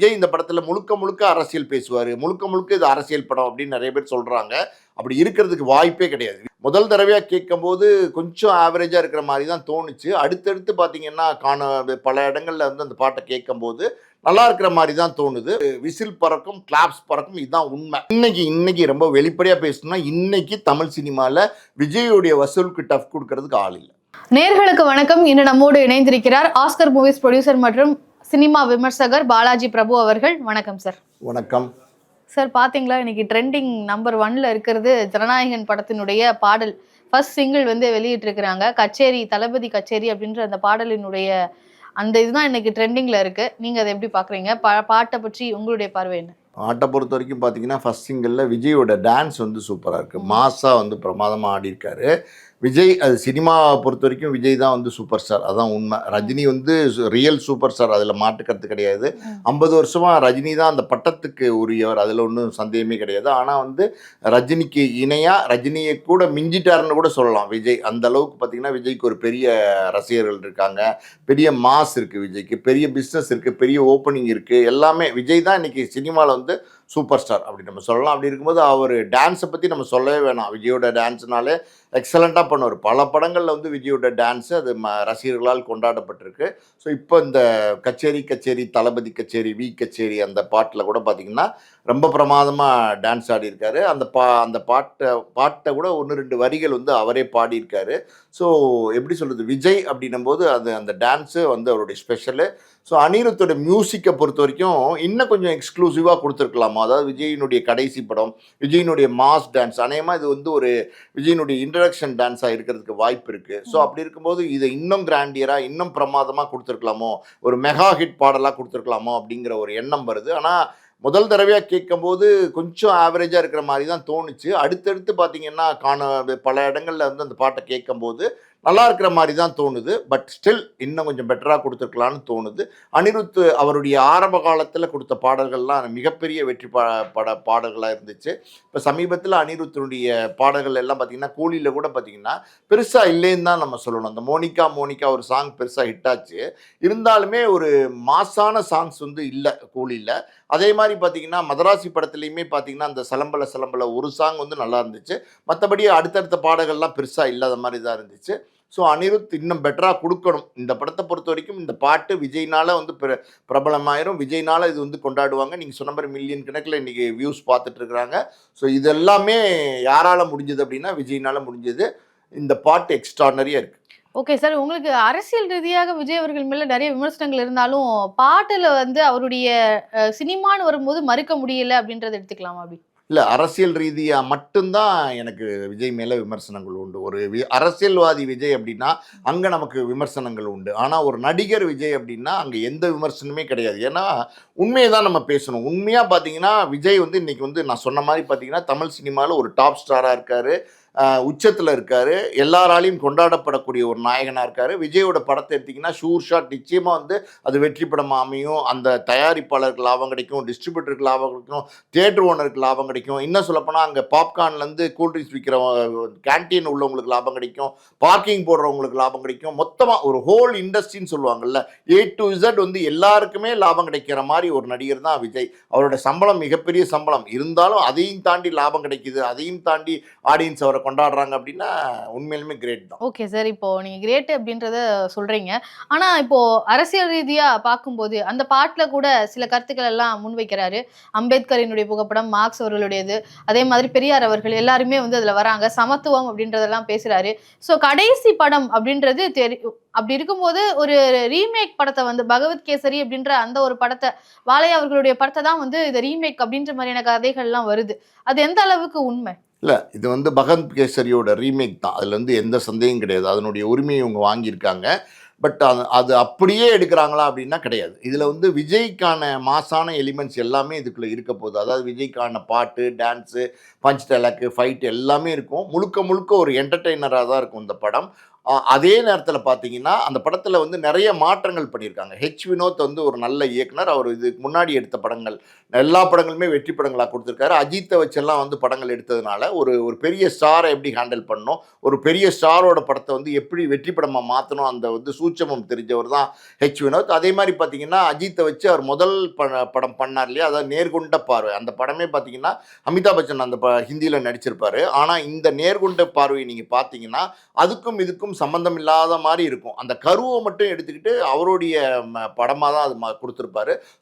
விஜய் இந்த படத்தில் முழுக்க முழுக்க அரசியல் பேசுவார்? முழுக்க முழுக்க இது அரசியல் படம் அப்படின்னு நிறைய பேர் சொல்கிறாங்க அப்படி இருக்கிறதுக்கு வாய்ப்பே கிடையாது. முதல் தடவையாக கேட்கும்போது கொஞ்சம் ஆவரேஜாக இருக்கிற மாதிரி தான் தோணுச்சு. அடுத்தடுத்து பார்த்தீங்கன்னா காண பல இடங்கள்ல வந்து அந்த பாட்டை கேட்கும்போது நல்லா இருக்கிற மாதிரி தான் தோணுது. விசில் பறக்கும் கிளாப்ஸ் பறக்கும் இதுதான் உண்மை. இன்னைக்கு இன்னைக்கு ரொம்ப வெளிப்படையாக பேசணும்னா இன்னைக்கு தமிழ் சினிமாவில் விஜயுடைய வசூலுக்கு டஃப் கொடுக்கறதுக்கு ஆள் இல்லை. நேர்களுக்கு வணக்கம். இன்று நம்மோடு இணைந்திருக்கிறார் ஆஸ்கர் மூவிஸ் ப்ரொடியூசர் மற்றும் சினிமா விமர்சகர் பாலாஜி பிரபு அவர்கள் வணக்கம் சார். வணக்கம். சார் பாத்தீங்களா இன்னைக்கு ட்ரெண்டிங் நம்பர் ஒன்ல இருக்கிறது ஜனநாயகன் படத்தினுடைய பாடல். ஃபர்ஸ்ட் சிங்கிள் வந்து வெளியிட்டிருக்கிறாங்க. கச்சேரி தளபதி கச்சேரி அப்படின்ற அந்த பாடலினுடைய அந்த இதுதான் இன்னைக்கு ட்ரெண்டிங்ல இருக்கு. நீங்க அதை எப்படி பாக்குறீங்க? பா- பாட்டை பற்றி உங்களுடைய பார்வை என்ன? ஆட்டை பொறுத்த வரைக்கும் பார்த்தீங்கன்னா ஃபர்ஸ்ட் சிங்கிளில் விஜயோட டான்ஸ் வந்து சூப்பராக இருக்குது மாஸாக வந்து பிரமாதமாக ஆடியிருக்காரு. விஜய் அது சினிமாவை பொறுத்த வரைக்கும் விஜய் தான் வந்து சூப்பர் ஸ்டார் அதான் உண்மை. ரஜினி வந்து ரியல் சூப்பர் ஸ்டார் அதில் மாட்டுக்கிறது கிடையாது. ஐம்பது வருஷமாக ரஜினி தான் அந்த பட்டத்துக்கு உரியவர். அதில் ஒன்றும் சந்தேகமே கிடையாது. ஆனால் வந்து ரஜினிக்கு இணையாக ரஜினியை கூட மிஞ்சிட்டாருன்னு கூட சொல்லலாம் விஜய். அந்த அளவுக்கு பார்த்தீங்கன்னா விஜய்க்கு ஒரு பெரிய ரசிகர்கள் இருக்காங்க. பெரிய மாஸ் இருக்குது விஜய்க்கு. பெரிய பிஸ்னஸ் இருக்குது பெரிய ஓப்பனிங் இருக்குது எல்லாமே விஜய் தான் இன்னைக்கு சினிமாவில் வந்து சூப்பர் ஸ்டார் அப்படி நம்ம சொல்லலாம். அப்படி இருக்கும்போது அவர் டான்ஸை பற்றி நம்ம சொல்லவே வேணாம். விஜயோட டான்ஸ்னாலே எக்ஸலண்ட்டாக பண்ணுவார். பல படங்களில் வந்து விஜயோட டான்ஸு அது ம ரசிகர்களால் கொண்டாடப்பட்டிருக்கு. ஸோ இப்போ இந்த கச்சேரி கச்சேரி தளபதி கச்சேரி வி கச்சேரி அந்த பாட்டில் கூட பார்த்தீங்கன்னா ரொம்ப பிரமாதமாக டான்ஸ் ஆடியிருக்காரு. அந்த பா அந்த பாட்டை பாட்டை கூட ஒன்று ரெண்டு வரிகள் வந்து அவரே பாடியிருக்காரு. ஸோ எப்படி சொல்கிறது விஜய் அப்படின்னும் போது அது அந்த டான்ஸு வந்து அவருடைய ஸ்பெஷலு ஸோ அனிருத்தோட மியூசிக்கை பொறுத்த வரைக்கும் இன்னும் கொஞ்சம் எக்ஸ்க்ளூசிவாக கொடுத்துருக்கலாமா? அதாவது விஜயினுடைய கடைசி படம் விஜயினுடைய மாஸ் டான்ஸ் அநேகமாக இது வந்து ஒரு விஜயினுடைய இன்ட்ரடக்ஷன் டான்ஸாக இருக்கிறதுக்கு வாய்ப்பு இருக்குது ஸோ அப்படி இருக்கும்போது இதை இன்னும் கிராண்டியராக இன்னும் பிரமாதமாக கொடுத்துருக்கலாமோ? ஒரு மெகா ஹிட் பாடலாக கொடுத்துருக்கலாமோ? அப்படிங்கிற ஒரு எண்ணம் வருது. ஆனால் முதல் தடவையாக கேட்கும்போது கொஞ்சம் ஆவரேஜாக இருக்கிற மாதிரி தான் தோணுச்சு. அடுத்தடுத்து பார்த்தீங்கன்னா காண பல இடங்களில் வந்து அந்த பாட்டை கேட்கும்போது நல்லா இருக்கிற மாதிரி தான் தோணுது. பட் ஸ்டில் இன்னும் கொஞ்சம் பெட்டராக கொடுத்துருக்கலான்னு தோணுது. அனிருத் அவருடைய ஆரம்ப காலத்தில் கொடுத்த பாடல்கள்லாம் மிகப்பெரிய வெற்றி பா பட பாடல்களாக இருந்துச்சு. இப்போ சமீபத்தில் அனிருத்தினுடைய பாடல்கள் எல்லாம் பார்த்திங்கன்னா கூலியில் கூட பார்த்தீங்கன்னா பெருசாக இல்லைன்னு தான் நம்ம சொல்லணும். அந்த மோனிகா மோனிகா ஒரு சாங் பெருசாக ஹிட் ஆச்சு. இருந்தாலுமே ஒரு மாசான சாங்ஸ் வந்து இல்லை கூலியில் அதே மாதிரி பார்த்தீங்கன்னா மதராசி படத்துலையுமே பார்த்தீங்கன்னா அந்த சலம்பல சலம்பல ஒரு சாங் வந்து நல்லா இருந்துச்சு. மற்றபடி அடுத்தடுத்த பாடல்கள்லாம் பெருசாக இல்லாத மாதிரி தான் இருந்துச்சு. ஸோ அனிருத் இன்னும் பெட்டராக கொடுக்கணும். இந்த படத்தை பொறுத்த வரைக்கும் இந்த பாட்டு விஜய்னால வந்து பிர பிரபலமாயிரும். விஜய்னால இது வந்து கொண்டாடுவாங்க. நீங்கள் சொன்ன மாதிரி மில்லியன் கணக்கில் இன்றைக்கி வியூஸ் பார்த்துட்டு இருக்கிறாங்க. ஸோ இது எல்லாமே யாரால் முடிஞ்சது அப்படின்னா விஜய்னால முடிஞ்சது. இந்த பாட்டு எக்ஸ்ட்ரானரியாக இருக்குது ஓகே சார் உங்களுக்கு அரசியல் ரீதியாக விஜய் அவர்கள் மேல நிறைய விமர்சனங்கள் இருந்தாலும் பாட்டில் வந்து அவருடைய சினிமான்னு வரும்போது மறுக்க முடியல அப்படின்றத எடுத்துக்கலாமா அப்படி இல்லை அரசியல் ரீதியாக மட்டும்தான் எனக்கு விஜய் மேலே விமர்சனங்கள் உண்டு. ஒரு வி அரசியல்வாதி விஜய் அப்படின்னா அங்கே நமக்கு விமர்சனங்கள் உண்டு. ஆனால் ஒரு நடிகர் விஜய் அப்படின்னா அங்கே எந்த விமர்சனமே கிடையாது. ஏன்னா உண்மையை தான் நம்ம பேசணும். உண்மையாக பார்த்தீங்கன்னா விஜய் வந்து இன்றைக்கி வந்து நான் சொன்ன மாதிரி பார்த்தீங்கன்னா தமிழ் சினிமாவில் ஒரு டாப் ஸ்டாராக இருக்கார். உச்சத்தில் இருக்கார். எல்லாராலையும் கொண்டாடப்படக்கூடிய ஒரு நாயகனாக இருக்கார். விஜயோட படத்தை எடுத்திங்கன்னா ஷூர் ஷாட் நிச்சயமாக வந்து அது வெற்றி படம் அமையும். அந்த தயாரிப்பாளருக்கு லாபம் கிடைக்கும் டிஸ்ட்ரிபியூட்டருக்கு லாபம் கிடைக்கும் தியேட்டர் ஓனருக்கு லாபம் கிடைக்கும். இன்னும் சொல்லப்போனால் அங்கே பாப்கார்ன்லேருந்து கூல்ட்ரிங்க்ஸ் விற்கிற கேன்டீன் உள்ளவங்களுக்கு லாபம் கிடைக்கும். பார்க்கிங் போடுறவங்களுக்கு லாபம் கிடைக்கும். மொத்தமாக ஒரு ஹோல் இண்டஸ்ட்ரின்னு சொல்லுவாங்கல்ல ஏ டு இசட் வந்து எல்லாருக்குமே லாபம் கிடைக்கிற மாதிரி ஒரு நடிகர் தான் விஜய். அவரோட சம்பளம் மிகப்பெரிய சம்பளம். இருந்தாலும் அதையும் தாண்டி லாபம் கிடைக்குது. அதையும் தாண்டி ஆடியன்ஸ் அவரை கொண்டாடுறாங்க அப்படின்னா உண்மையிலுமே கிரேட் தான். ஓகே சார் இப்போ நீங்க கிரேட் அப்படின்றத சொல்றீங்க. ஆனா இப்போ அரசியல் ரீதியா பார்க்கும்போது அந்த பாட்டுல கூட சில கருத்துக்கள் எல்லாம் முன்வைக்கிறாரு. அம்பேத்கரினுடைய புகைப்படம் மார்க்ஸ் அவர்களுடையது அதே மாதிரி பெரியார் அவர்கள் எல்லாருமே வந்து அதுல வராங்க. சமத்துவம் அப்படின்றதெல்லாம் பேசுறாரு. ஸோ கடைசி படம் அப்படின்றது தெரி அப்படி இருக்கும்போது ஒரு ரீமேக் படத்தை வந்து பகவத் கேசரி அப்படின்ற அந்த ஒரு படத்தை வாலையா அவர்களுடைய படத்தை தான் வந்து இந்த ரீமேக் அப்படின்ற மாதிரியான கதைகள்லாம் வருது. அது எந்த அளவுக்கு உண்மை? இல்லை இது வந்து பகந்த் கேசரியோட ரீமேக் தான். அதில் வந்து எந்த சந்தேகம் கிடையாது. அதனுடைய உரிமையை இவங்க வாங்கியிருக்காங்க. பட் அது அது அப்படியே எடுக்கிறாங்களா அப்படின்னா கிடையாது. இதில் வந்து விஜய்க்கான மாசான எலிமெண்ட்ஸ் எல்லாமே இதுக்குள்ளே இருக்க போகுது. அதாவது விஜய்க்கான பாட்டு டான்ஸு பஞ்ச் டேலாக்கு ஃபைட் எல்லாமே இருக்கும். முழுக்க முழுக்க ஒரு என்டர்டெய்னராக தான் இருக்கும் இந்த படம். அதே நேரத்தில் பார்த்தீங்கன்னா அந்த படத்தில் வந்து நிறைய மாற்றங்கள் பண்ணியிருக்காங்க. ஹெச் வினோத் வந்து ஒரு நல்ல இயக்குனர். அவர் இதுக்கு முன்னாடி எடுத்த படங்கள். எல்லா படங்களுமே வெற்றி படங்களாக கொடுத்துருக்காரு. அஜித்தை வச்செல்லாம் வந்து படங்கள் எடுத்ததுனால ஒரு ஒரு பெரிய ஸ்டாரை எப்படி ஹேண்டில் பண்ணணும்? ஒரு பெரிய ஸ்டாரோட படத்தை வந்து எப்படி வெற்றி படமாக மாற்றணும் அந்த வந்து சூட்சமம் தெரிஞ்சவர் தான் ஹெச் வினோத். அதே மாதிரி பார்த்தீங்கன்னா அஜித்தை வச்சு அவர் முதல் ப- படம் பண்ணார் இல்லையா? அதாவது நேர்கொண்ட பார்வை. அந்த படமே பார்த்தீங்கன்னா அமிதாப் பச்சன் அந்த ப ஹிந்தியில் நடிச்சிருப்பார். ஆனால் இந்த நேர்கொண்ட பார்வையை நீங்கள் பார்த்தீங்கன்னா அதுக்கும் இதுக்கும் சம்பந்தம் இல்லாத மாதிரி இருக்கும். அந்த கருவை மட்டும் எடுத்துக்கிட்டு அவருடைய படமாக தான் அது ம-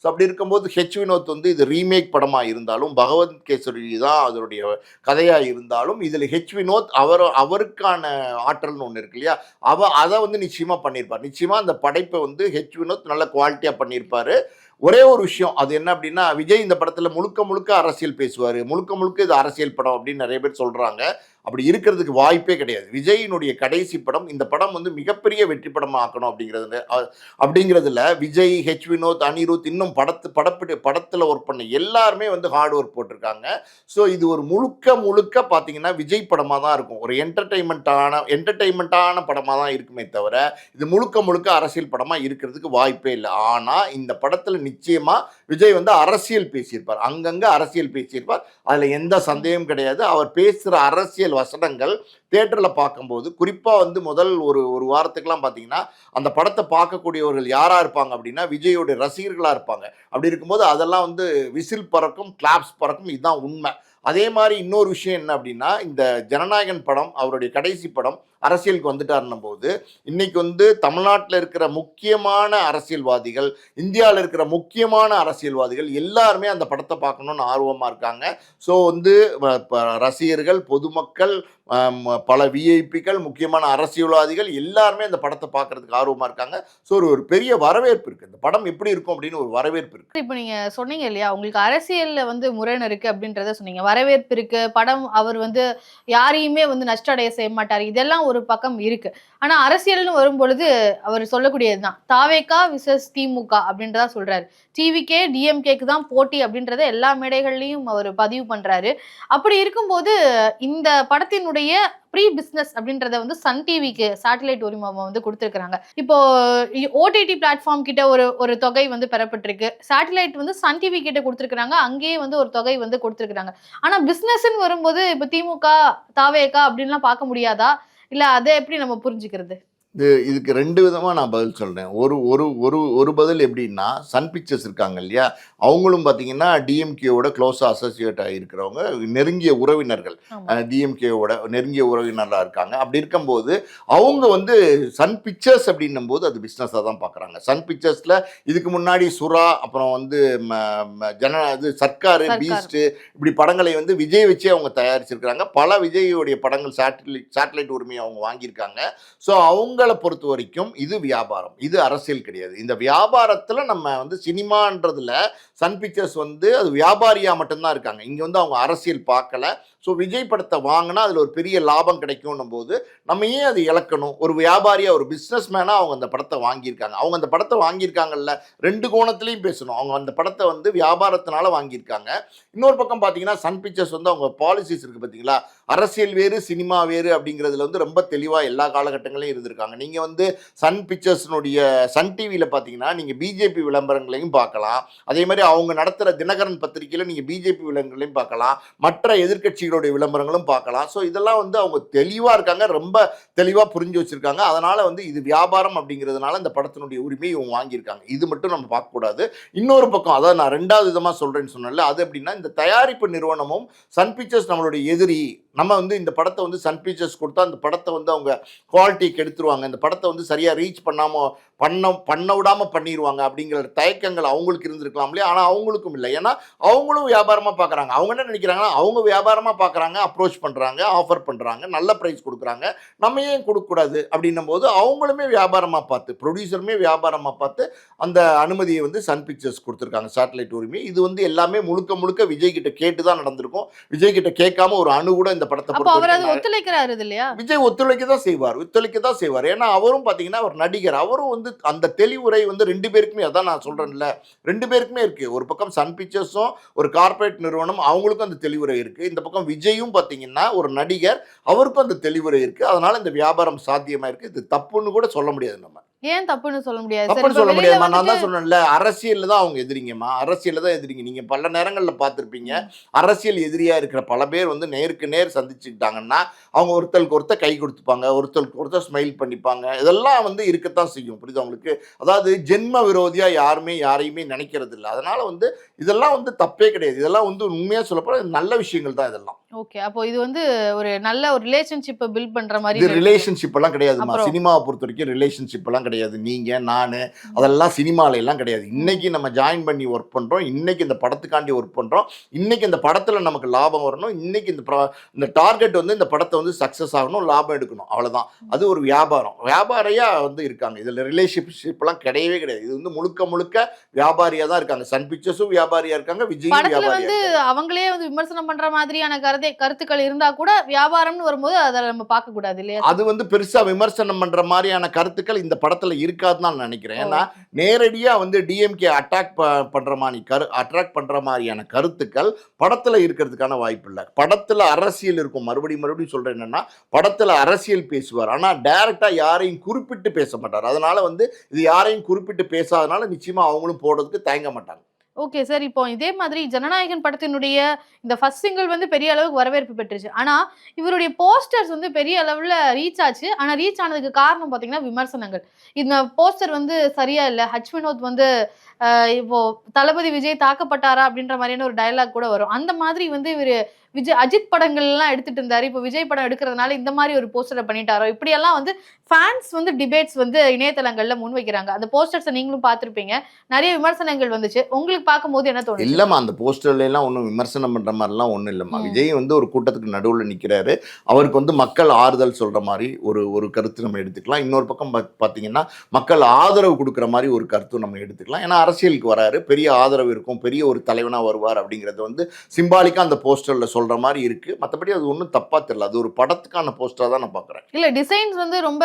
ஸோ அப்படி இருக்கும்போது ஹெச் வினோத் வந்து இது ரீமேக் படமாக இருந்தாலும் பகவத் கேசரி தான் அதனுடைய கதையாக இருந்தாலும் இதில் ஹெச் வினோத் அவர் அவருக்கான ஆற்றல்னு ஒன்று இருக்கு இல்லையா? அவ அதை வந்து நிச்சயமாக பண்ணியிருப்பார். நிச்சயமாக அந்த படைப்பை வந்து ஹெச் வினோத் நல்ல குவாலிட்டியாக பண்ணியிருப்பாரு. ஒரே ஒரு விஷயம் அது என்ன அப்படின்னா விஜய் இந்த படத்தில் முழுக்க முழுக்க அரசியல் பேசுவார். முழுக்க முழுக்க இது அரசியல் படம் அப்படின்னு நிறைய பேர் சொல்கிறாங்க அப்படி இருக்கிறதுக்கு வாய்ப்பே கிடையாது. விஜயினுடைய கடைசி படம் இந்த படம் வந்து மிகப்பெரிய வெற்றி படமாக ஆக்கணும் அப்படிங்கிறது அப்படிங்கிறதுல விஜய் ஹெச் வினோத் அனிருத் இன்னும் படத்து படப்பிடி படத்தில் ஒர்க் பண்ண எல்லாருமே வந்து ஹார்ட் ஒர்க் போட்டிருக்காங்க. ஸோ இது ஒரு முழுக்க முழுக்க பார்த்தீங்கன்னா விஜய் படமாக தான் இருக்கும். ஒரு என்டர்டைன்மெண்ட்டான என்டர்டைன்மெண்ட்டான படமாக தான் இருக்குமே தவிர இது முழுக்க முழுக்க அரசியல் படமாக இருக்கிறதுக்கு வாய்ப்பே இல்லை. ஆனால் இந்த படத்தில் நிச்சயமாக விஜய் வந்து அரசியல் பேசியிருப்பார். அங்கங்கே அரசியல் பேசியிருப்பார். அதில் எந்த சந்தேகமும் கிடையாது. அவர் பேசுகிற அரசியல் வசனங்கள் தேட்டரில் பார்க்கும்போது குறிப்பாக வந்து முதல் ஒரு ஒரு வாரத்துக்கெலாம் பார்த்தீங்கன்னா அந்த படத்தை பார்க்கக்கூடியவர்கள் யாராக இருப்பாங்க அப்படின்னா விஜயோடைய ரசிகர்களாக இருப்பாங்க. அப்படி இருக்கும்போது அதெல்லாம் வந்து விசில் பறக்கும் கிளாப்ஸ் பறக்கும் இதுதான் உண்மை. அதே மாதிரி இன்னொரு விஷயம் என்ன அப்படின்னா இந்த ஜனநாயகன் படம் அவருடைய கடைசி படம் அரசியலுக்கு வந்துட்டார்னும் போது இன்னைக்கு வந்து தமிழ்நாட்டில் இருக்கிற முக்கியமான அரசியல்வாதிகள் இந்தியாவில் இருக்கிற முக்கியமான அரசியல்வாதிகள் எல்லாருமே அந்த படத்தை பார்க்கணுன்னு ஆர்வமாக இருக்காங்க. ஸோ வந்து ரசிகர்கள் பொதுமக்கள் பல விஐபிகள் முக்கியமான அரசியல்வாதிகள் எல்லாருமே அந்த படத்தை பார்க்கறதுக்கு ஆர்வமாக இருக்காங்க. ஸோ ஒரு ஒரு பெரிய வரவேற்பு இருக்குது இந்த படம் எப்படி இருக்கும் அப்படின்னு ஒரு வரவேற்பு இருக்குது இப்போ நீங்கள் சொன்னீங்க இல்லையா? உங்களுக்கு அரசியலில் வந்து முரண் இருக்குது அப்படின்றத சொன்னீங்க. வரவேற்பு இருக்கு படம் அவர் வந்து யாரையுமே வந்து நஷ்டடைய செய்ய மாட்டார் இதெல்லாம் ஒரு பக்கம் இருக்கு. ஆனா அரசியல்னு வரும் பொழுது அவர் சொல்லக்கூடியதுதான். தாவேகா விசஸ் திமுக அப்படின்றதா சொல்றாரு. டிவிகே டிஎம்கேக்கு தான் போட்டி அப்படின்றத எல்லா மேடைகள்லையும் அவர் பதிவு பண்றாரு. அப்படி இருக்கும்போது இந்த படத்தினுடைய ப்ரீ பிஸ்னஸ் அப்படின்றத வந்து சன் டிவிக்கு சேட்டலைட் உரிமம் வந்து கொடுத்துருக்காங்க இப்போ ஓடிடி பிளாட்ஃபார்ம் கிட்ட ஒரு ஒரு தொகை வந்து பெறப்பட்டிருக்கு. சேட்டலைட் வந்து சன் டிவி கிட்ட கொடுத்துருக்காங்க அங்கேயே வந்து ஒரு தொகை வந்து கொடுத்துருக்காங்க ஆனா பிசினஸ்ன்னு வரும்போது இப்போ திமுக தாவேகா அப்படின்லாம் பார்க்க முடியாதா? இல்ல அதை எப்படி நம்ம புரிஞ்சுக்கிறது? இது இதுக்கு ரெண்டு விதமாக நான் பதில் சொல்கிறேன் ஒரு ஒரு ஒரு ஒரு பதில் எப்படின்னா சன் பிக்சர்ஸ் இருக்காங்க இல்லையா? அவங்களும் பார்த்தீங்கன்னா டிஎம்கேவோட க்ளோஸாக அசோசியேட் ஆகிருக்கிறவங்க நெருங்கிய உறவினர்கள். டிஎம்கேவோட நெருங்கிய உறவினராக இருக்காங்க. அப்படி இருக்கும்போது அவங்க வந்து சன் பிக்சர்ஸ் அப்படின்னும் போது அது பிஸ்னஸாக தான் பார்க்குறாங்க சன் பிக்சர்ஸில் இதுக்கு முன்னாடி சுறா அப்புறம் வந்து ஜன இது சர்க்காரு. பீஸ்ட்டு இப்படி படங்களை வந்து விஜய் வச்சே அவங்க தயாரிச்சிருக்கிறாங்க. பல விஜயோடைய படங்கள் சேட்டலைட் சேட்டலைட் உரிமையை அவங்க வாங்கியிருக்காங்க. ஸோ அவங்கள பொறுத்த வரைக்கும் இது வியாபாரம். இது அரசியல் கிடையாது. இந்த வியாபாரத்தில் நம்ம வந்து சினிமான்றதுல சன் பிக்சர்ஸ் வந்து அது வியாபாரியாக மட்டும்தான் இருக்காங்க. இங்கே வந்து அவங்க அரசியல் பார்க்கல. ஸோ விஜய் படத்தை வாங்கினா அதில் ஒரு பெரிய லாபம் கிடைக்கும்னும் போது நம்ம ஏன் அது இழக்கணும்? ஒரு வியாபாரியாக ஒரு பிஸ்னஸ் மேனாக அவங்க அந்த படத்தை வாங்கியிருக்காங்க. அவங்க அந்த படத்தை வாங்கியிருக்காங்கல்ல ரெண்டு கோணத்துலையும் பேசணும். அவங்க அந்த படத்தை வந்து வியாபாரத்தினால வாங்கியிருக்காங்க. இன்னொரு பக்கம் பார்த்தீங்கன்னா சன் பிக்சர்ஸ் வந்து அவங்க பாலிசிஸ் இருக்குது பார்த்தீங்களா? அரசியல் வேறு சினிமா வேறு அப்படிங்கிறதுல வந்து ரொம்ப தெளிவாக எல்லா காலகட்டங்களையும் இருந்திருக்காங்க. நீங்கள் வந்து சன் பிக்சர்ஸ்னுடைய சன் டிவியில் பார்த்தீங்கன்னா நீங்கள் பிஜேபி விளம்பரங்களையும் பார்க்கலாம். அதே மாதிரி அவங்க நடத்துகிற தினகரன் பத்திரிகையில் நீங்கள் பிஜேபி விளம்பரங்களையும் பார்க்கலாம். மற்ற எதிர்க்கட்சிகளுடைய விளம்பரங்களும் பார்க்கலாம். ஸோ இதெல்லாம் வந்து அவங்க தெளிவாக இருக்காங்க. ரொம்ப தெளிவாக புரிஞ்சு வச்சுருக்காங்க. அதனால் வந்து இது வியாபாரம் அப்படிங்கிறதுனால இந்த படத்தினுடைய உரிமையை இவங்க வாங்கியிருக்காங்க. இது மட்டும் நம்ம பார்க்கக்கூடாது. இன்னொரு பக்கம் அதாவது நான் ரெண்டாவது விதமாக சொல்கிறேன்னு சொன்னேன்ல அது எப்படின்னா இந்த தயாரிப்பு நிறுவனமும் சன் பிக்சர்ஸ் நம்மளுடைய எதிரி நம்ம வந்து இந்த படத்தை வந்து சன் பிக்சர்ஸ் கொடுத்தா அந்த படத்தை வந்து அவங்க குவாலிட்டி கெடுத்துருவாங்க இந்த படத்தை வந்து சரியாக ரீச் பண்ணாமல் பண்ண பண்ண விடாமல் பண்ணிடுவாங்க அப்படிங்கிற தயக்கங்கள் அவங்களுக்கு இருந்திருக்கலாம் இல்லையா? ஆனால் அவங்களுக்கும் இல்லை. ஏன்னா அவங்களும் வியாபாரமாக பார்க்குறாங்க. அவங்க என்ன நினைக்கிறாங்கன்னா அவங்க வியாபாரமாக பார்க்குறாங்க அப்ரோச் பண்ணுறாங்க ஆஃபர் பண்ணுறாங்க நல்ல ப்ரைஸ் கொடுக்குறாங்க. நம்ம ஏன் கொடுக்கக்கூடாது அப்படின்னும் போது அவங்களுமே வியாபாரமாக பார்த்து ப்ரொடியூசருமே வியாபாரமாக பார்த்து அந்த அனுமதியை வந்து சன் பிக்சர்ஸ் கொடுத்துருக்காங்க சேட்டலைட் உரிமை. இது வந்து எல்லாமே முழுக்க முழுக்க விஜய் கிட்ட கேட்டு தான் நடந்திருக்கும். விஜய் கிட்ட கேட்காம ஒரு அணு கூட இந்த இந்த படத்தை அப்போ அவர் அது ஒத்துழைக்கிறாரு இல்லையா? விஜய் ஒத்துழைக்க தான் செய்வார் ஒத்துழைக்க தான் செய்வார். ஏன்னா அவரும் பார்த்தீங்கன்னா அவர் நடிகர். அவரும் வந்து அந்த தெளிவுரை வந்து ரெண்டு பேருக்குமே அதான் நான் சொல்கிறேன்ல ரெண்டு பேருக்குமே இருக்குது ஒரு பக்கம் சன் பிக்சர்ஸும் ஒரு கார்ப்பரேட் நிறுவனம் அவங்களுக்கும் அந்த தெளிவுரை இருக்குது இந்த பக்கம் விஜயும் பார்த்தீங்கன்னா ஒரு நடிகர் அவருக்கும் அந்த தெளிவுரை இருக்குது அதனால இந்த வியாபாரம் சாத்தியமாக இருக்குது இது தப்புன்னு கூட சொல்ல முடியாது நம்ம. ஏன் தப்புன்னு சொல்ல முடியாது? தப்புன்னு சொல்ல முடியாதுமா நான் தான் சொன்னேன்ல அரசியல்ல தான் அவங்க எதிரிங்கம்மா. அரசியல்ல தான் எதிரிங்க. நீங்க பல நேரங்கள்ல பார்த்திருப்பீங்க. அரசியல் எதிரியா இருக்கிற பல பேர் வந்து நேருக்கு நேர் சந்திச்சுக்கிட்டாங்கன்னா அவங்க ஒருத்தருக்கு ஒருத்தர் கை கொடுத்துப்பாங்க ஒருத்தருக்கு ஒருத்தர் ஸ்மைல் பண்ணிப்பாங்க. இதெல்லாம் வந்து இருக்கத்தான் செய்யும். புரியுது உங்களுக்கு? அதாவது ஜென்ம விரோதியா யாருமே யாரையுமே நினைக்கிறது இல்லை அதனால வந்து இதெல்லாம் வந்து தப்பே கிடையாது. இதெல்லாம் வந்து உண்மையா சொல்லப்போனா இது நல்ல விஷயங்கள் தான் இதெல்லாம். ஓகே. அப்போ இது வந்து ஒரு நல்ல ஒரு ரிலேஷன்ஷிப்பை பில்ட் பண்ற மாதிரி இது. ரிலேஷன்ஷிப் எல்லாம் கிடையாதுமா? சினிமாவை பொறுத்த வரைக்கும் ரிலேஷன்ஷிப் எல்லாம் கிடையாது. நீங்க நானு அதெல்லாம் சினிமால எல்லாம் கிடையாது. இன்னைக்கு நம்ம ஜாயின் பண்ணி ஒர்க் பண்றோம். இன்னைக்கு இந்த படத்துக்காண்டி ஒர்க் பண்றோம். இன்னைக்கு இந்த படத்துல நமக்கு லாபம் வரணும். இன்னைக்கு இந்த இந்த டார்கெட் வந்து இந்த படத்தை வந்து சக்சஸ் ஆகணும் லாபம் எடுக்கணும். அவ்வளவுதான். அது ஒரு வியாபாரம். வியாபாரியா வந்து இருக்காங்க. இதுல ரிலேஷன்ஷிப் எல்லாம் கிடையவே கிடையாது. இது வந்து முழுக்க முழுக்க வியாபாரியா தான் இருக்காங்க. சன் பிக்சர்ஸும் வியாபாரியா இருக்காங்க விஜயும் படத்துல வந்து அவங்களே வந்து விமர்சனம் பண்ற மாதிரியான கருத்தை கருத்துக்கள் இருந்தா கூட வியாபாரம்னு வரும்போது அதை நம்ம பார்க்க கூடாது இல்லையா? அது வந்து பெருசா விமர்சனம் பண்ற மாதிரியான கருத்துக்கள் இந்த படத்துல இருக்காதுன்னு நான் நினைக்கிறேன். ஏன்னா நேரடியா வந்து டிஎம்கே அட்டாக் பண்ற மாதிரி கரு அட்ராக்ட் பண்ற மாதிரியான கருத்துக்கள் படத்துல இருக்கிறதுக்கான வாய்ப்பு இல்லை. படத்துல அரசியல் இருக்கும். மறுபடியும் மறுபடியும் சொல்றேன் என்னன்னா படத்துல அரசியல் பேசுவார். ஆனா டைரக்டா யாரையும் குறிப்பிட்டு பேச மாட்டார். அதனால வந்து இது யாரையும் குறிப்பிட்டு பேசாதனால நிச்சயமா அவங்களும் போடுறதுக்கு தயங்க மாட்டாங்க. Okay sir. இப்போ இதே மாதிரி ஜனநாயகன் படத்தினுடைய இந்த ஃபர்ஸ்ட் சிங்கிள் வந்து பெரிய அளவுக்கு வரவேற்பு பெற்றுச்சு. ஆனா இவருடைய போஸ்டர்ஸ் வந்து பெரிய அளவுல ரீச் ஆச்சு. ஆனா ரீச் ஆனதுக்கு காரணம் பாத்தீங்கன்னா விமர்சனங்கள். இந்த போஸ்டர் வந்து சரியா இல்ல. ஹச் வினோத் வந்து இப்போ தளபதி விஜய் தாக்கப்பட்டாரா அப்படின்ற மாதிரியான ஒரு டயலாக் கூட வரும். அந்த மாதிரி வந்து இவரு விஜய் அஜித் படங்கள் எல்லாம் எடுத்துட்டு இருந்தாரு. இப்போ விஜய் படம் எடுக்கிறதுனால இந்த மாதிரி ஒரு போஸ்டரை பண்ணிட்டாரோ? இப்படியெல்லாம் வந்து ஃபேன்ஸ் வந்து டிபேட்ஸ் வந்து இணையதளங்கள்ல முன்வைக்கிறாங்க அந்த போஸ்டர்ஸை நீங்களும் பார்த்திருப்பீங்க. நிறைய விமர்சனங்கள் வந்துச்சு. உங்களுக்கு பார்க்கும்போது என்ன தோணுச்சு? இல்லம்மா அந்த போஸ்டர்ல எல்லாம் ஒன்றும் விமர்சனம் பண்ற மாதிரிலாம் ஒன்றும் இல்லைம்மா. விஜய் வந்து ஒரு கூட்டத்துக்கு நடுவில் நிற்கிறாரு அவருக்கு வந்து மக்கள் ஆறுதல் சொல்ற மாதிரி ஒரு ஒரு கருத்து நம்ம எடுத்துக்கலாம். இன்னொரு பக்கம் பார்த்தீங்கன்னா மக்கள் ஆதரவு கொடுக்குற மாதிரி ஒரு கருத்தும் நம்ம எடுத்துக்கலாம். ஏன்னா அரசியலுக்கு வராரு. பெரிய ஆதரவு இருக்கும். பெரிய ஒரு தலைவனாக வருவார் அப்படிங்கிறது வந்து சிம்பாலிக்காக அந்த போஸ்டரில் சொல்கிற மாதிரி இருக்குது மற்றபடி அது ஒன்றும் தப்பாக தெரியல. அது ஒரு படத்துக்கான போஸ்டராக தான் நான் பார்க்குறேன் இல்லை டிசைன்ஸ் வந்து ரொம்ப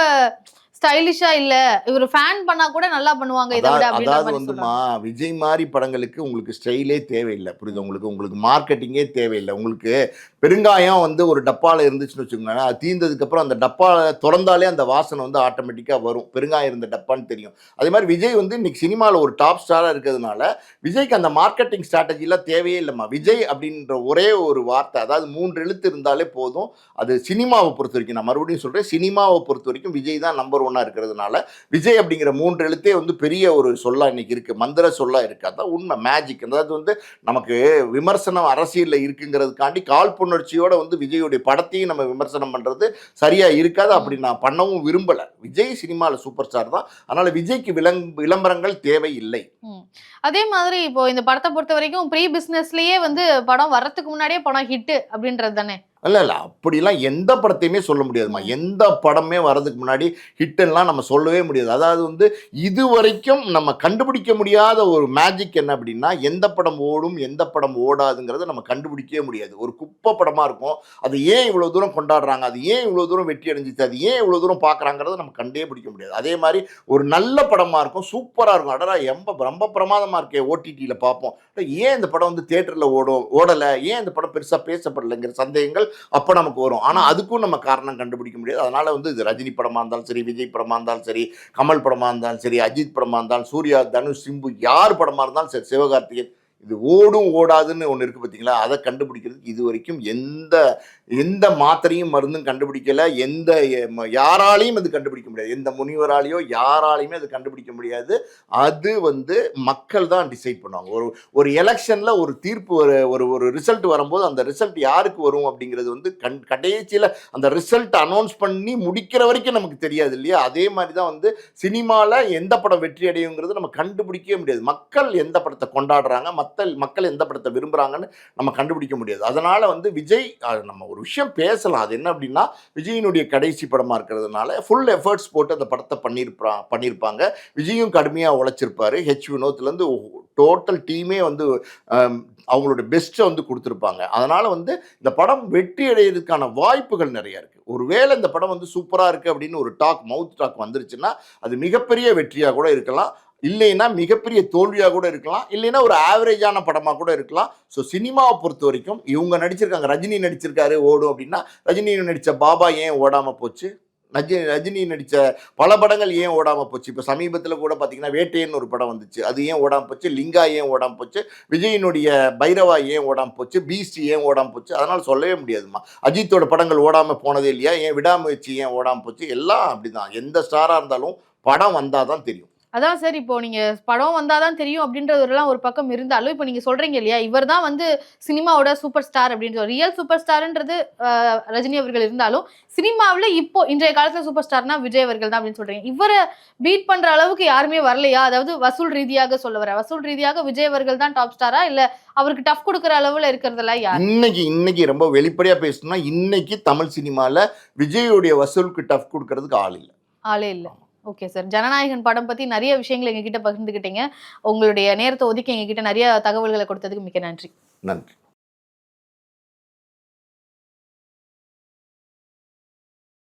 ஸ்டைலிஷா இல்ல. இவர் ஃபேன் பண்ணா கூட நல்லா பண்ணுவாங்க இதை விட அதாவது வந்துமா. விஜய் மாதிரி படங்களுக்கு உங்களுக்கு ஸ்டைலே தேவையில்லை புரியுது? உங்களுக்கு உங்களுக்கு மார்க்கெட்டிங்கே தேவையில்லை. உங்களுக்கு பெருங்காயம் வந்து ஒரு டப்பாவில் இருந்துச்சுன்னு வச்சுக்கோங்களேன் அது தீர்ந்ததுக்கு அப்புறம் அந்த டப்பா திறந்தாலே அந்த வாசனை வந்து ஆட்டோமேட்டிக்காக வரும். பெருங்காயம் இருந்த டப்பான்னு தெரியும். அதே மாதிரி விஜய் வந்து இன்னைக்கு சினிமாவில் ஒரு டாப் ஸ்டாராக இருக்கிறதுனால விஜய்க்கு அந்த மார்க்கெட்டிங் ஸ்ட்ராட்டஜிலாம் தேவையே இல்லைம்மா. விஜய் அப்படின்ற ஒரே ஒரு வார்த்தை அதாவது மூன்று எழுத்து இருந்தாலே போதும். அது சினிமாவை பொறுத்த வரைக்கும் நான் மறுபடியும் சொல்கிறேன் சினிமாவை பொறுத்த வரைக்கும் விஜய் தான் நம்பர் ஒன்னாக இருக்கிறதுனால விஜய் அப்படிங்கிற மூன்று எழுத்தே வந்து பெரிய ஒரு சொல்லா இன்னைக்கு இருக்கு. மந்திர சொல்லா இருக்கு. அதான் உண்மை மேஜிக் அதாவது வந்து நமக்கு விமர்சனம் அரசியலில் இருக்குங்கிறதுக்காண்டி காழ்ப்புணர்ச்சியோட வந்து விஜயுடைய படத்தையும் நம்ம விமர்சனம் பண்றது சரியா இருக்காது அப்படி நான் பண்ணவும் விரும்பல. விஜய் சினிமாவில் சூப்பர் ஸ்டார் தான். அதனால விஜய்க்கு விளங் விளம்பரங்கள் தேவையில்லை. அதே மாதிரி இப்போ இந்த படத்தை பொறுத்த வரைக்கும் ப்ரீ பிஸ்னஸ்லயே வந்து படம் வர்றதுக்கு முன்னாடியே படம் ஹிட் அப்படின்றது தானே? இல்லை இல்லை. அப்படிலாம் எந்த படத்தையுமே சொல்ல முடியாதுமா எந்த படமே வர்றதுக்கு முன்னாடி ஹிட்டெல்லாம் நம்ம சொல்லவே முடியாது. அதாவது வந்து இது வரைக்கும் நம்ம கண்டுபிடிக்க முடியாத ஒரு மேஜிக் என்ன அப்படின்னா எந்த படம் ஓடும் எந்த படம் ஓடாதுங்கிறத நம்ம கண்டுபிடிக்கவே முடியாது. ஒரு குப்பை படமாக இருக்கும். அது ஏன் இவ்வளோ தூரம் கொண்டாடுறாங்க? அது ஏன் இவ்வளோ தூரம் வெற்றி அடைஞ்சிச்சு அது ஏன் இவ்வளோ தூரம் பார்க்குறாங்கிறத நம்ம கண்டே பிடிக்க முடியாது. அதே மாதிரி ஒரு நல்ல படமாக இருக்கும். சூப்பராக இருக்கும். அடரா எம்ப ரொம்ப பிரமாதமாக இருக்கே ஓடிடியில் பார்ப்போம் ஏன் இந்த படம் வந்து தேட்டரில் ஓடும் ஓடலை? ஏன் இந்த படம் பெருசாக பேசப்படலைங்கிற சந்தேகங்கள் அப்போ நமக்கு வரும். ஆனால் அதுக்கும் நம்ம காரணம் கண்டுபிடிக்க முடியாது. அதனால் வந்து இது ரஜினி படமாக இருந்தாலும் சரி விஜய் படமாக இருந்தாலும் சரி கமல் படமாக இருந்தாலும் சரி அஜித் படமாக இருந்தாலும் சூர்யா தனுஷ் சிம்பு யார் படமாக இருந்தாலும் சரி சிவகார்த்திகேயன் இது ஓடும் ஓடாதுன்னு ஒன்று இருக்குது பார்த்தீங்களா அதை கண்டுபிடிக்கிறதுக்கு இது வரைக்கும் எந்த எந்த மாத்திரையும் மருந்தும் கண்டுபிடிக்கல எந்த யாராலையும் அது கண்டுபிடிக்க முடியாது. எந்த முனிவராலேயோ யாராலையுமே அது கண்டுபிடிக்க முடியாது. அது வந்து மக்கள் தான் டிசைட் பண்ணுவாங்க. ஒரு ஒரு எலெக்ஷன்ல ஒரு தீர்ப்பு ஒரு ஒரு ஒரு ரிசல்ட் வரும்போது அந்த ரிசல்ட் யாருக்கு வரும் அப்படிங்கிறது வந்து கண் கடைசியில் அந்த ரிசல்ட் அனௌன்ஸ் பண்ணி முடிக்கிற வரைக்கும் நமக்கு தெரியாது இல்லையா? அதே மாதிரி தான் வந்து சினிமாவில் எந்த படம் வெற்றி அடையுங்கிறது நம்ம கண்டுபிடிக்கவே முடியாது. மக்கள் எந்த படத்தை கொண்டாடுறாங்க மக்கள் மக்கள் எந்த படத்தை விரும்புகிறாங்கன்னு நம்ம கண்டுபிடிக்க முடியாது. அதனால வந்து விஜய் நம்ம ஒரு விஷயம் பேசலாம். அது என்ன அப்படின்னா விஜயினுடைய கடைசி படமாக இருக்கிறதுனால ஃபுல் எஃபர்ட்ஸ் போட்டு அந்த படத்தை பண்ணியிருப்பா பண்ணியிருப்பாங்க விஜயும் கடுமையாக உழைச்சிருப்பாரு. ஹெச் வினோத்லேருந்து டோட்டல் டீமே வந்து அவங்களோட பெஸ்ட்டை வந்து கொடுத்துருப்பாங்க. அதனால் வந்து இந்த படம் வெற்றி அடையிறதுக்கான வாய்ப்புகள் நிறையா இருக்குது ஒருவேளை இந்த படம் வந்து சூப்பராக இருக்குது அப்படின்னு ஒரு டாக் மவுத் டாக் வந்துருச்சுன்னா அது மிகப்பெரிய வெற்றியாக கூட இருக்கலாம். இல்லைன்னா மிகப்பெரிய தோல்வியாக கூட இருக்கலாம். இல்லைன்னா ஒரு ஆவரேஜான படமாக கூட இருக்கலாம். ஸோ சினிமாவை பொறுத்த வரைக்கும் இவங்க நடிச்சிருக்காங்க. ரஜினி நடிச்சிருக்காரு ஓடும் அப்படின்னா ரஜினி நடித்த பாபா ஏன் ஓடாமல் போச்சு? ரஜினி ரஜினி நடித்த பல படங்கள் ஏன் ஓடாமல் போச்சு? இப்போ சமீபத்தில் கூட பார்த்தீங்கன்னா வேட்டையன்னு ஒரு படம் வந்துச்சு. அது ஏன் ஓடாமல் போச்சு? லிங்கா ஏன் ஓடாமல் போச்சு? விஜயினுடைய பைரவா ஏன் ஓடாமல் போச்சு? பீஸ்ட் ஏன் ஓடாமல் போச்சு? அதனால் சொல்லவே முடியாதுமா அஜித்தோட படங்கள் ஓடாமல் போனதே இல்லையா? ஏன் விடாமுயற்சி ஏன் ஓடாமல் போச்சு? எல்லாம் அப்படிதான். எந்த ஸ்டாராக இருந்தாலும் படம் வந்தால் தான் தெரியும். அதான் சார் இப்போ நீங்க படம் வந்தாதான் தெரியும் அப்படின்றதெல்லாம் ஒரு பக்கம் இருந்தாலும் இப்போ நீங்க சொல்றீங்க இல்லையா இவர் தான் வந்து சினிமாவோட சூப்பர் ஸ்டார் அப்படின்ற ரியல் சூப்பர் ஸ்டார்ன்றது ரஜினி அவர்கள் இருந்தாலும் சினிமாவில் இப்போ இன்றைய காலத்துல சூப்பர் ஸ்டார்னா விஜய் அவர்கள் தான் அப்படின்னு சொல்றீங்க. இவரை பீட் பண்ற அளவுக்கு யாருமே வரலையா? அதாவது வசூல் ரீதியாக சொல்ல வர வசூல் ரீதியாக விஜய் அவர்கள் தான் டாப் ஸ்டாரா? இல்ல அவருக்கு டஃப் கொடுக்குற அளவுல இருக்கிறதெல்லாம் யார்? இன்னைக்கு இன்னைக்கு ரொம்ப வெளிப்படையா பேசணும்னா இன்னைக்கு தமிழ் சினிமால விஜயோடைய வசூலுக்கு டஃப் கொடுக்கறதுக்கு ஆள் இல்லை. ஆளே இல்ல. ஓகே சார் ஜனநாயகன் படம் பத்தி நிறைய விஷயங்களை எங்ககிட்ட பகிர்ந்துக்கிட்டீங்க உங்களுடைய நேரத்தை ஒதுக்கி எங்ககிட்ட நிறைய தகவல்களை கொடுத்ததுக்கு மிக்க நன்றி. நன்றி.